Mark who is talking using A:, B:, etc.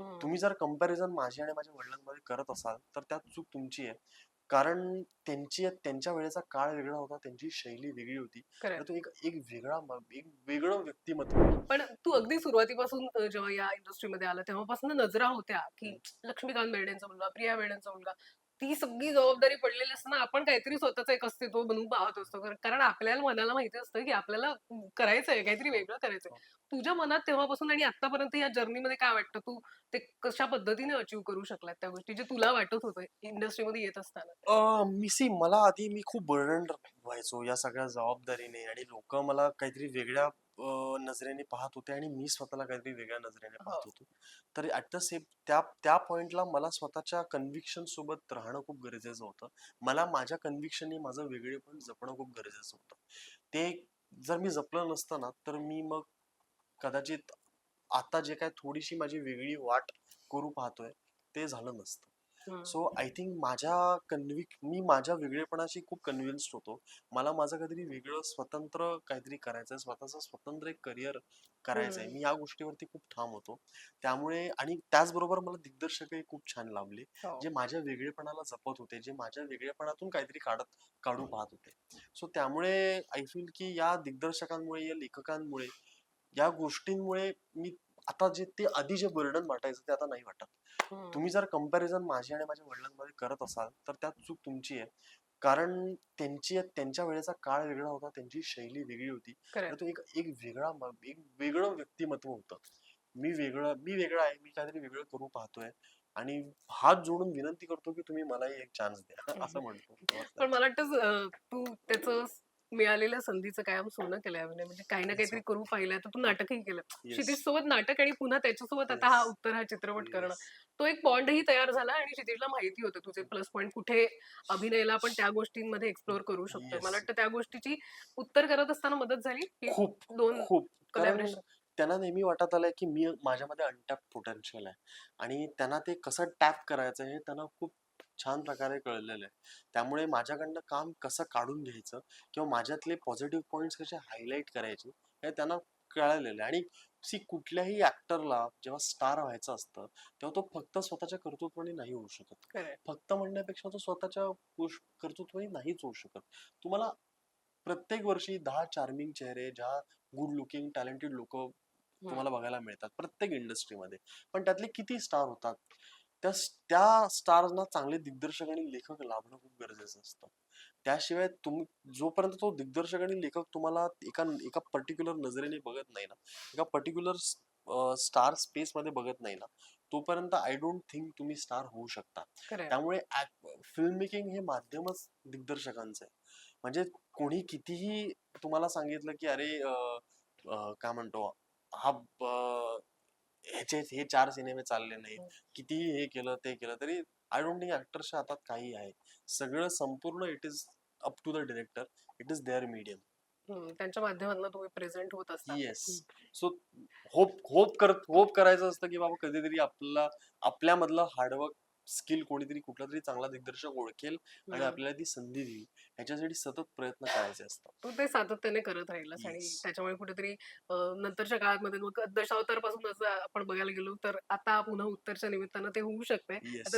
A: तुम्ही जर कंपॅरिझन माझी आणि माझ्या वडिलांमध्ये करत असाल तर त्यात चूक तुमची आहे. कारण त्यांची त्यांच्या वेळेचा काळ वेगळा होता त्यांची शैली वेगळी होती. तो एक एक वेगळा एक वेगळं व्यक्तिमत्व.
B: पण तू अगदी सुरुवातीपासून जेव्हा या इंडस्ट्रीमध्ये आला तेव्हापासून नजरा होत्या की लक्ष्मीकांत बेर्डेंचा मुलगा प्रिया बेर्डेंचा मुलगा. ती सगळी जबाबदारी पडलेली असताना आपण काहीतरी स्वतःचं एक अस्तित्व बनवून पाहत असतो. कारण- आपल्याला मनाला माहिती असतं की आपल्याला करायचंय काहीतरी वेगळं करायचंय तुझ्या मनात तेव्हापासून आणि आतापर्यंत या जर्नीमध्ये काय वाटतं? तू ते कशा पद्धतीने अचीव्ह करू शकलात त्या गोष्टी जे तुला वाटत होतं इंडस्ट्रीमध्ये येत असताना?
A: मी सी मला आधी मी खूप बर्डन व्हायचो या सगळ्या जबाबदारीने आणि लोक मला काहीतरी वेगळ्या नजरेने पाहत होते आणि मी स्वतःला काहीतरी वेगळ्या नजरेने पाहत
B: हो.
A: होतो तर ऍट द सेम त्या त्या पॉइंटला मला स्वतःच्या कन्व्हिक्शन सोबत राहणं खूप गरजेचं होतं मला माझ्या कन्व्हिक्शनने माझं वेगळेपण जपणं खूप गरजेचं होतं ते जर मी जपलं नसतं ना तर मी मग कदाचित आता जे काय थोडीशी माझी वेगळी वाट करू पाहतोय ते झालं नसतं. सो आय थिंक माझ्या कन्व्हिक मी माझ्या वेगळेपणाशी खूप कन्व्हिन्स्ड होतो. मला माझं काहीतरी वेगळं स्वतंत्र काहीतरी करायचं आहे स्वतःचं स्वतंत्र एक करिअर करायचं आहे.
B: हम्म.
A: मी या गोष्टीवरती खूप ठाम होतो. त्यामुळे आणि त्याचबरोबर मला दिग्दर्शकही खूप छान लाभले
B: हो.
A: जे माझ्या वेगळेपणाला जपत होते जे माझ्या वेगळेपणातून काहीतरी काढत काढू पाहत होते. सो त्यामुळे आय फील की या दिग्दर्शकांमुळे या लेखकांमुळे या गोष्टींमुळे मी आता जे ते आधी जे बर्डन वाटायचं ते आता नाही वाटत. तुम्ही जर कंपॅरिझन माझी आणि माझ्या वडिलांमध्ये करत असाल तर त्यात चूक तुमची आहे. कारण त्यांची त्यांच्या वेळेचा काळ वेगळा होता त्यांची शैली वेगळी होती. तो एक एक वेगळा एक वेगळं व्यक्तिमत्व होतं. मी वेगळं मी वेगळा आहे मी काहीतरी वेगळं करू पाहतोय. आणि हात जोडून विनंती करतो की तुम्ही मलाही एक चान्स द्या. असं म्हणतो.
B: पण मला वाटतं तू त्याचं मिळालेल्या संधीचं कायम सोनं केलंय अभिनय म्हणजे काही ना काहीतरी करू पाहिलंय तर तू नाटकही केलं. क्षितिज सोबत नाटक आणि पुन्हा त्याच्यासोबत आता हा. उत्तर हा चित्रपट करणं. तो एक बॉन्डही तयार झाला आणि क्षितिजला माहिती होतं तुझे प्लस पॉईंट कुठे अभिनयाला आपण त्या गोष्टींमध्ये एक्सप्लोर करू शकतो. मला वाटतं त्या गोष्टीची उत्तर करत असताना मदत झाली की
A: खूप
B: दोन
A: खूप. त्यांना नेहमी वाटत आलंय की मी माझ्यामध्ये अनटॅप पोटेन्शियल आहे आणि त्यांना ते कसं टॅप करायचं हे त्यांना खूप छान प्रकारे कळलेलं आहे. त्यामुळे माझ्याकडनं काम कसं काढून घ्यायचं किंवा माझ्यातले पॉझिटिव्ह पॉईंट्स कसे हायलाईट करायचे हे त्यांना कळलेलं आहे. आणि सी कुठल्याही ऍक्टरला जेव्हा स्टार व्हायचं असतं तेव्हा तो फक्त स्वतःच्या कर्तृत्वाने नाही होऊ शकत. फक्त म्हणण्यापेक्षा तो स्वतःच्या कर्तृत्वाने नाहीच होऊ शकत. तुम्हाला प्रत्येक वर्षी दहा चार्मिंग चेहरे ज्या गुड लुकिंग टॅलेंटेड लोक तुम्हाला बघायला मिळतात प्रत्येक इंडस्ट्रीमध्ये पण त्यातले किती स्टार होतात? त्या त्या स्टार्सना चांगले दिग्दर्शक आणि लेखक लाभणं खूप गरजेचं असतं. त्याशिवाय तुम्ही जोपर्यंत तो दिग्दर्शक आणि लेखक तुम्हाला एका एका पर्टिक्युलर नजरेने बघत नाही ना एका पर्टिक्युलर स्टार स्पेस मध्ये बघत नाही ना तोपर्यंत आय डोंट थिंक तुम्ही स्टार होऊ शकता. त्यामुळे फिल्म मेकिंग हे माध्यमच दिग्दर्शकांचं आहे. म्हणजे कोणी कितीही तुम्हाला सांगितलं की अरे काय म्हणतो हा ह्याचे हे चार सिनेमे चालले नाहीत.
B: हम्म.
A: कितीही हे केलं ते केलं तरी आय डोंट थिंक ऍक्टर्सच्या हातात काही आहे. सगळं संपूर्ण it is up to the director. It is their medium.
B: त्यांच्या माध्यमातून तुम्ही प्रेझेंट होत असता.
A: येस. सो होप होप करत होप करायचं असतं की बाबा कधीतरी आपला आपल्यामधलं हार्डवर्क स्किल कोणीतरी कुठला तरी चांगला दिग्दर्शक ओळखेल आणि. आपल्याला ती संधी देईल ह्याच्यासाठी सतत प्रयत्न करायचे असतात
B: तू ते सातत्याने करत राहिलास आणि. त्याच्यामुळे कुठेतरी नंतरच्या काळामध्ये मग दशावतारपासून आपण बघायला गेलो तर आता पुन्हा उत्तरच्या निमित्तानं ते होऊ आता